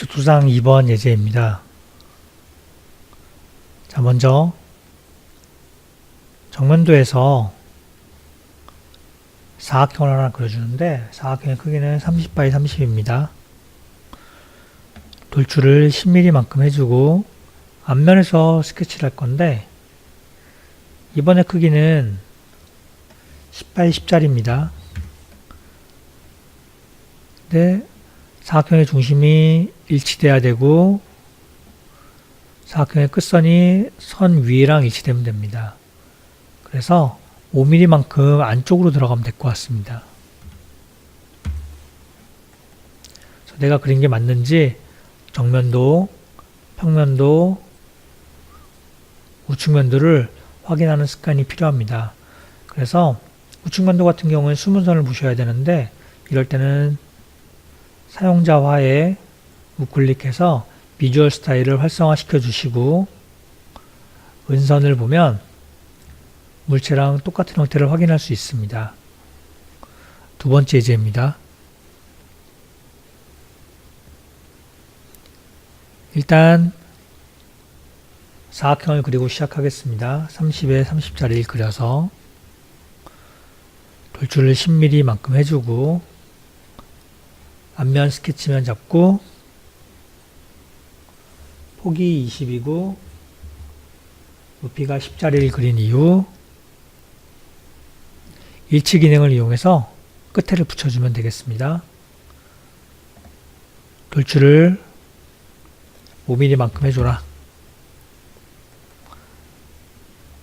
기초투상 2번 예제입니다. 자, 먼저 정면도에서 사각형을 하나 그려주는데 사각형의 크기는 30 by 30입니다. 돌출을 10mm만큼 해주고 앞면에서 스케치를 할 건데 이번에 크기는 10 by 10짜리입니다. 근데 사각형의 중심이 일치돼야 되고 사각형의 끝선이 선 위랑 일치되면 됩니다. 그래서 5mm만큼 안쪽으로 들어가면 될 것 같습니다. 내가 그린 게 맞는지 정면도, 평면도, 우측면도를 확인하는 습관이 필요합니다. 그래서 우측면도 같은 경우는 수문선을 보셔야 되는데 이럴 때는 사용자화에 우클릭해서 비주얼 스타일을 활성화시켜 주시고 은선을 보면 물체랑 똑같은 형태를 확인할 수 있습니다. 두 번째 예제입니다. 일단 사각형을 그리고 시작하겠습니다. 30에 30짜리를 그려서 돌출을 10mm만큼 해주고 앞면 스케치면 잡고 폭이 20이고 높이가 10짜리를 그린 이후 일치 기능을 이용해서 끝에를 붙여주면 되겠습니다. 돌출을 5mm만큼 해줘라.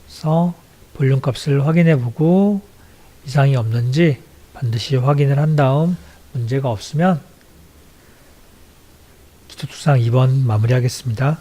그래서 볼륨 값을 확인해 보고 이상이 없는지 반드시 확인을 한 다음 문제가 없으면 기초투상 2번 마무리하겠습니다.